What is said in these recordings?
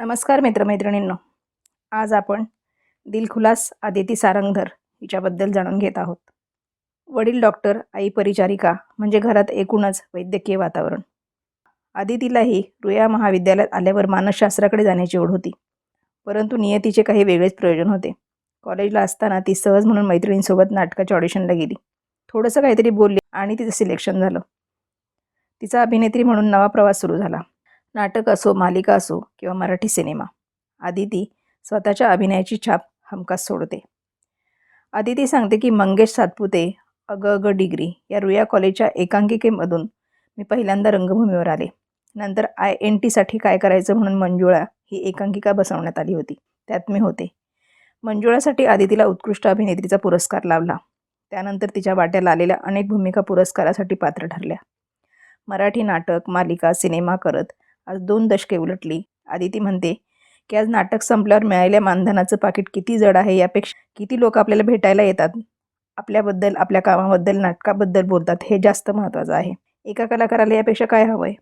नमस्कार मित्रमैत्रिणींनो. आज आपण दिलखुलास आदिती सारंगधर हिच्याबद्दल जाणून घेत आहोत. वडील डॉक्टर आई परिचारिका म्हणजे घरात एकूणच वैद्यकीय वातावरण. आदितीलाही रुया महाविद्यालयात आल्यावर मानसशास्त्राकडे जाण्याची ओढ होती. परंतु नियतीचे काही वेगळेच प्रयोजन होते. कॉलेजला असताना ती सहज म्हणून मैत्रिणींसोबत नाटकाच्या ऑडिशनला गेली. थोडंसं काहीतरी बोलली आणि तिचं सिलेक्शन झालं. तिचा अभिनेत्री म्हणून नवा प्रवास सुरू झाला. नाटक असो मालिका असो किंवा मराठी सिनेमा आदिती स्वतःच्या अभिनयाची छाप हमखास सोडते. आदिती सांगते की मंगेश सातपुते अग अग डिग्री या रुया कॉलेजच्या एकांकिकेमधून मी पहिल्यांदा रंगभूमीवर आले. नंतर आय एन टीसाठी काय करायचं म्हणून मंजुळा ही एकांकिका बसवण्यात आली होती. त्यात मी होते. मंजुळासाठी आदितीला उत्कृष्ट अभिनेत्रीचा पुरस्कार लावला त्यानंतर तिच्या वाट्याला आलेल्या अनेक भूमिका पुरस्कारासाठी पात्र ठरल्या. मराठी नाटक मालिका सिनेमा करत आज दोन दशके उलटली. आदिती म्हणते की आज नाटक संपल्यावर मिळालेल्या मानधनाचं पाकिट किती जड आहे यापेक्षा किती लोक आपल्याला भेटायला येतात? आपल्याबद्दल आपल्या कामाबद्दल नाटकाबद्दल बोलतात हे जास्त महत्त्वाचं आहे. एका कलाकाराला यापेक्षा काय हवं आहे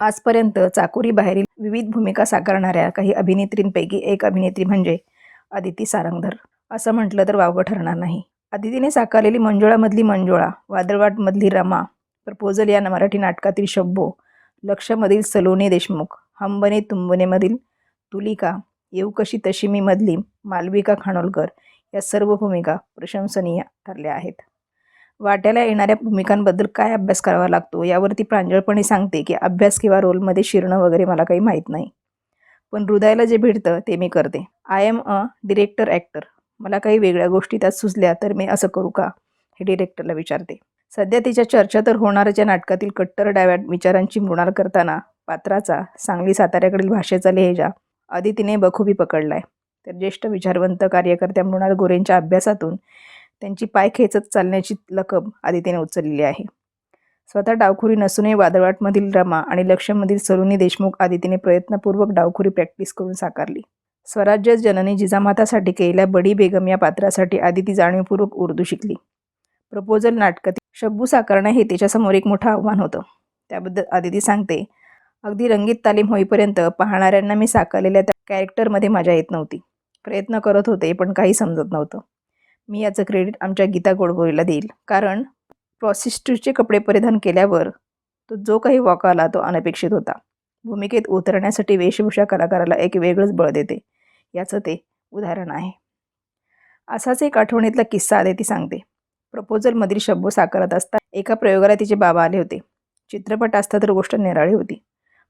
आजपर्यंत चाकोरी बाहेरील विविध भूमिका साकारणाऱ्या काही अभिनेत्रींपैकी एक अभिनेत्री म्हणजे आदिती सारंगधर. असं म्हटलं तर वावगं ठरणार नाही. अदितीने साकारलेली मंजुळामधली मंजुळा वादळवाटमधली रमा प्रपोजल या मराठी नाटकातील शब्बो लक्षमधील सलोनी देशमुख हंबने तुंबनेमधील तुलिका येऊ कशी तशी मी मधली मालविका खानोलकर या सर्व भूमिका प्रशंसनीय ठरल्या आहेत. वाट्याला येणाऱ्या भूमिकांबद्दल काय अभ्यास करावा लागतो यावरती प्रांजळपणे सांगते की अभ्यास किंवा रोलमध्ये शिरणं वगैरे मला काही माहीत नाही. पण हृदयाला जे भेटतं ते मी करते. I am a director actor मला काही वेगळ्या गोष्टी त्यात सुचल्या तर मी असं करू का? हे डिरेक्टरला विचारते. सध्या तिच्या चर्चा तर होणाऱ्या नाटकातील कट्टर डाव्या विचारांची मृणाल करताना. पात्राचा सांगली साताऱ्याकडील भाषेचा लेहजा आदितीने बखुबी पकडलाय. तर ज्येष्ठ विचारवंत कार्यकर्त्या मृणाल गोरेंच्या अभ्यासातून त्यांची पाय खेचत चालण्याची लकब आदितीने उचललेली आहे. स्वतः डावखुरी नसूनही वादळवाटमधील रमा आणि लक्ष्यमधील सरुनी देशमुख आदितीने प्रयत्नपूर्वक डावखुरी प्रॅक्टिस करून साकारली. स्वराज्य जननी जिजामातासाठी केलेल्या बडी बेगम या पात्रासाठी आदिती जाणीवपूर्वक उर्दू शिकली. प्रपोजल नाटकातील शब्बू साकारणं हे तिच्यासमोर एक मोठं आव्हान होतं. त्याबद्दल आदिती सांगते अगदी रंगीत तालीम होईपर्यंत पाहणाऱ्यांना मी साकारलेल्या त्या कॅरेक्टरमध्ये मजा येत नव्हती. प्रयत्न करत होते पण काही समजत नव्हतं. मी याचं क्रेडिट आमच्या गीता गोडबोरीला देईल. कारण प्रॉसिस्टरचे कपडे परिधान केल्यावर तो जो काही वॉक आला तो अनपेक्षित होता. भूमिकेत उतरण्यासाठी वेशभूषा कलाकाराला एक वेगळंच बळ देते. याचं ते उदाहरण आहे. असाच एक आठवणीतला किस्सा आदिती सांगते. प्रपोजलमधील शब्द साकारत असता एका प्रयोगाला तिचे बाबा आले होते. चित्रपट असता तर गोष्ट निराळी होती.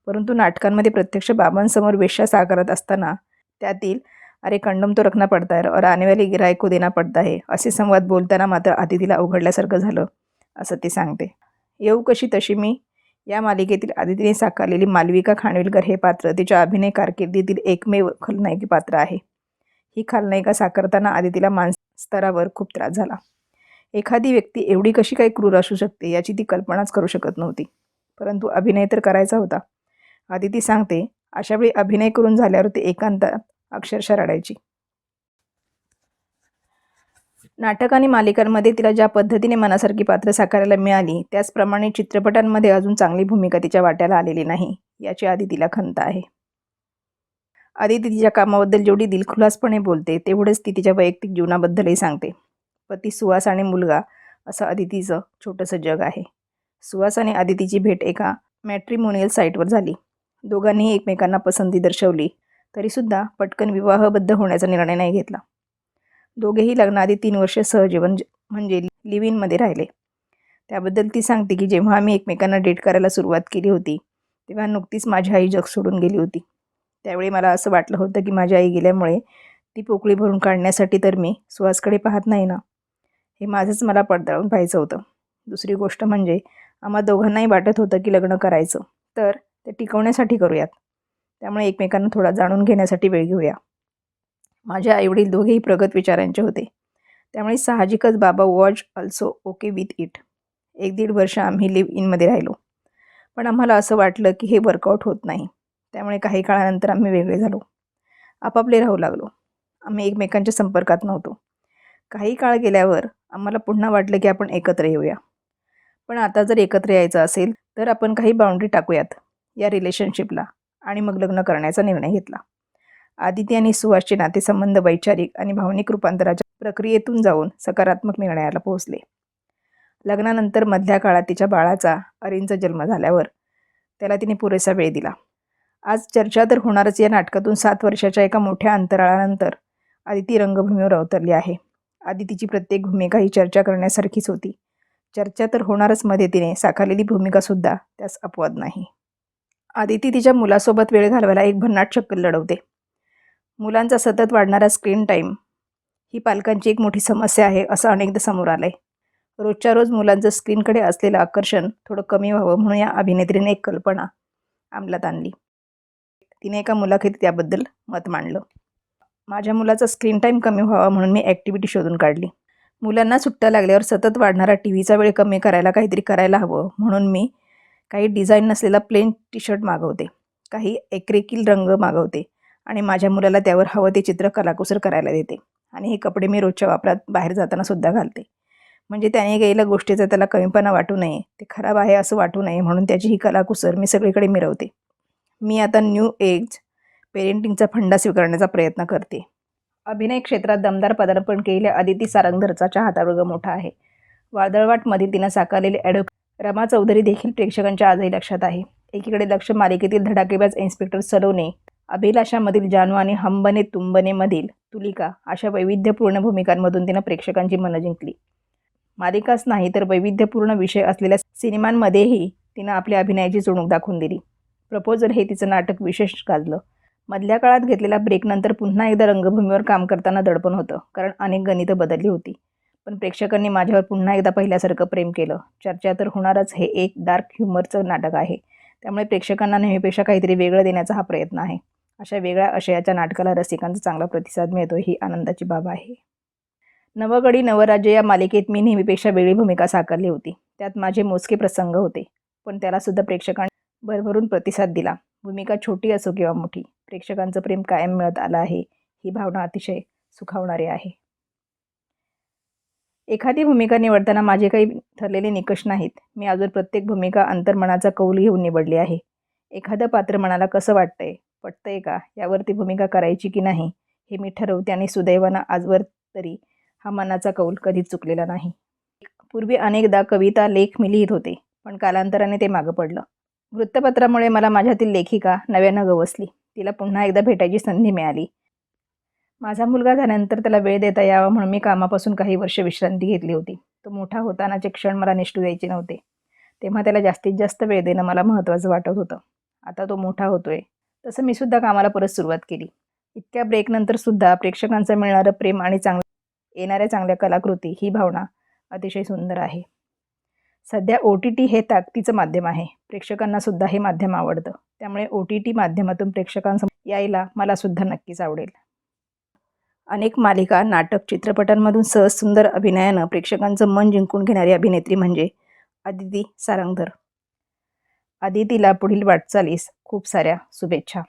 परंतु नाटकांमध्ये प्रत्यक्ष बाबांसमोर वेश्या साकारत असताना त्यातील अरे कंडम तो रखना पडता है और आने वाली देना पडता है असे संवाद बोलताना मात्र आदितीला अवघडल्यासारखं झालं असं ती सांगते. येऊ कशी तशी मी? या मालिकेतील आदितीने साकारलेली मालविका खानविलकर हे पात्र तिच्या अभिनय कारकिर्दीतील एकमेव खलनायकी पात्र आहे. ही खलनायिका साकारताना आदितीला मानस स्तरावर खूप त्रास झाला. एखादी व्यक्ती एवढी कशी काही क्रूर असू शकते याची ती कल्पनाच करू शकत नव्हती. परंतु अभिनय तर करायचा होता. आदिती सांगते अशावेळी अभिनय करून झाल्यावर ती एकांतात अक्षरशः रडायची. नाटक आणि मालिकांमध्ये तिला ज्या पद्धतीने मनासारखी पात्र साकारायला मिळाली त्याचप्रमाणे चित्रपटांमध्ये अजून चांगली भूमिका तिच्या वाट्याला आलेली नाही याची आधी तिला खंत आहे. आदिती तिच्या कामाबद्दल जेवढी दिलखुलासपणे बोलते तेवढंच ती तिच्या वैयक्तिक जीवनाबद्दलही सांगते. पती सुहास आणि मुलगा असं अदितीचं छोटंसं जग आहे. सुहास आणि आदितीची भेट एका मॅट्रिमोनियल साईटवर झाली. दोघांनीही एकमेकांना पसंती दर्शवली तरीसुद्धा पटकन विवाहबद्ध होण्याचा निर्णय नाही घेतला. दोघेही लग्नाआधी तीन वर्षे सहजीवन म्हणजे लिव्ह इनमध्ये राहिले. त्याबद्दल ती सांगते की जेव्हा आम्ही एकमेकांना डेट करायला सुरुवात केली होती तेव्हा नुकतीच माझी आई जग सोडून गेली होती. त्यावेळी मला असं वाटलं होतं की माझी आई गेल्यामुळे ती पोकळी भरून काढण्यासाठी तर मी सुहासकडे पाहत नाही ना. हे माझंच मला पडताळून पाहायचं होतं. दुसरी गोष्ट म्हणजे आम्हा दोघांनाही वाटत होतं की लग्न करायचं. तर ते टिकवण्यासाठी करूयात. त्यामुळे एकमेकांना थोडा जाणून घेण्यासाठी वेळ घेऊया. माझे आईवडील दोघेही प्रगत विचारांचे होते. त्यामुळे साहजिकच बाबा watch also okay with it. एक दीड वर्ष आम्ही लिव्ह इनमध्ये राहिलो. पण आम्हाला असं वाटलं की हे वर्कआउट होत नाही. त्यामुळे काही काळानंतर आम्ही वेगळे झालो. आपापले राहू लागलो. आम्ही एकमेकांच्या संपर्कात नव्हतो. काही काळ गेल्यावर आम्हाला पुन्हा वाटलं की आपण एकत्र येऊया. पण आता जर एकत्र यायचं असेल तर आपण काही बाउंड्री टाकूयात या रिलेशनशिपला आणि मग लग्न करण्याचा निर्णय घेतला. आदिती आणि सुहासचे नातेसंबंध वैचारिक आणि भावनिक रूपांतराच्या प्रक्रियेतून जाऊन सकारात्मक निर्णयाला पोहोचले. लग्नानंतर मधल्या काळात तिच्या बाळाचा अरींचा जन्म झाल्यावर त्याला तिने पुरेसा वेळ दिला. आज चर्चा तर होणारच या नाटकातून सात वर्षाच्या एका मोठ्या अंतराळानंतर आदिती रंगभूमीवर अवतरली आहे. आदितीची प्रत्येक भूमिका ही चर्चा करण्यासारखीच होती. चर्चा तर होणारच मध्ये तिने साकारलेली भूमिकासुद्धा त्यास अपवाद नाही. आदिती तिच्या मुलासोबत वेळ घालवायला एक भन्नाट शक्कल लढवते. मुलांचा सतत वाढणारा स्क्रीन टाईम ही पालकांची एक मोठी समस्या आहे असं अनेकदा समोर आलं आहे रोजच्या रोज मुलांचं स्क्रीनकडे असलेलं आकर्षण थोडं कमी व्हावं म्हणून या अभिनेत्रीने एक कल्पना अंमलात आणली. तिने एका मुलाखतीत त्याबद्दल मत मांडलं. माझ्या मुलाचा स्क्रीन टाईम कमी व्हावा म्हणून मी ॲक्टिव्हिटी शोधून काढली. मुलांना सुट्ट्या लागल्यावर सतत वाढणारा टी व्हीचा वेळ कमी करायला काहीतरी करायला हवं म्हणून मी काही डिझाईन नसलेला प्लेन टी शर्ट मागवते. काही एक्रेकिल रंग मागवते आणि माझ्या मुलाला त्यावर हवं ते चित्र कलाकुसर करायला देते आणि हे कपडे मी रोजच्या वापरात बाहेर जाताना सुद्धा घालते. म्हणजे त्याने गेलेल्या गोष्टीचा त्याला कमीपणा वाटू नये ते खराब आहे असं वाटू नये म्हणून त्याची ही कलाकुसर मी सगळीकडे मिरवते. मी आता न्यू एज पेरेंटिंगचा फंडा स्वीकारण्याचा प्रयत्न करते. अभिनय क्षेत्रात दमदार पदार्पण केलेल्या अदिती सारंगधरचा चाहतावर्ग मोठा आहे. वादळवाटमध्ये तिनं साकारलेले ॲडोक रमा चौधरी देखील प्रेक्षकांच्या आजही लक्षात आहे. एकीकडे लक्ष मालिकेतील धडाकेबाज इन्स्पेक्टर सलोने अभिलाषामधील जानू आणि हंबने तुंबनेमधील तुलिका अशा वैविध्यपूर्ण भूमिकांमधून तिनं प्रेक्षकांची मनं जिंकली. मालिकाच नाही तर वैविध्यपूर्ण विषय असलेल्या सिनेमांमध्येही तिनं आपल्या अभिनयाची चुणूक दाखवून दिली. प्रपोजल हे तिचं नाटक विशेष गाजलं. मधल्या काळात घेतलेल्या ब्रेकनंतर पुन्हा एकदा रंगभूमीवर काम करताना दडपण होतं कारण अनेक गणितं बदलली होती. पण प्रेक्षकांनी माझ्यावर पुन्हा एकदा पहिल्यासारखं प्रेम केलं. चर्चा तर होणारच हे एक डार्क ह्युमरचं नाटक आहे. त्यामुळे प्रेक्षकांना नेहमीपेक्षा काहीतरी वेगळं देण्याचा हा प्रयत्न आहे. अशा वेगळ्या आशयाच्या नाटकाला रसिकांचा चांगला प्रतिसाद मिळतो ही आनंदाची बाब आहे. नवगडी नवराज्य या मालिकेत मी नेहमीपेक्षा वेगळी भूमिका साकारली होती. त्यात माझे मोजके प्रसंग होते पण त्यालासुद्धा प्रेक्षकांनी भरभरून प्रतिसाद दिला. भूमिका छोटी असो किंवा मोठी प्रेक्षकांचं प्रेम कायम मिळत आलं आहे. ही भावना अतिशय सुखावणारी आहे. एखादी भूमिका निवडताना माझे काही ठरलेले निकष नाहीत. मी अजून प्रत्येक भूमिका अंतर्मनाचा कौल घेऊन निवडली आहे. एखादं पात्र मनाला कसं वाटतंय? पटतंय का? यावरती भूमिका करायची की नाही? हे मी ठरवते आणि सुदैवानं आजवर तरी हा मनाचा कौल कधीच चुकलेला नाही. पूर्वी अनेकदा कविता लेख मी लिहित होते पण कालांतराने ते मागं पडलं. वृत्तपत्रामुळे मला माझ्यातील लेखिका नव्यानं गवसली. तिला पुन्हा एकदा भेटायची संधी मिळाली. माझा मुलगा झाल्यानंतर त्याला वेळ देता यावा म्हणून मी कामापासून काही वर्ष विश्रांती घेतली होती. तो मोठा होतानाचे क्षण मला निष्ठू द्यायचे नव्हते. तेव्हा त्याला जास्तीत जास्त वेळ देणं मला महत्त्वाचं वाटत होतं. आता तो मोठा होतोय. तसं मी सुद्धा कामाला परत सुरुवात केली. इतक्या ब्रेकनंतर सुद्धा प्रेक्षकांचं मिळणारं प्रेम आणि चांगलं येणाऱ्या चांगल्या कलाकृती ही भावना अतिशय सुंदर आहे. सध्या ओ टी टी हे ताकदीचं माध्यम आहे. प्रेक्षकांना सुद्धा हे माध्यम आवडतं. त्यामुळे ओ टी टी माध्यमातून प्रेक्षकांसमोर यायला मला सुद्धा नक्कीच आवडेल. अनेक मालिका नाटक चित्रपटांमधून सहज सुंदर अभिनयानं प्रेक्षकांचं मन जिंकून घेणारी अभिनेत्री म्हणजे अदिती सारंगधर. अदितीला पुढील वाटचालीस खूप साऱ्या शुभेच्छा.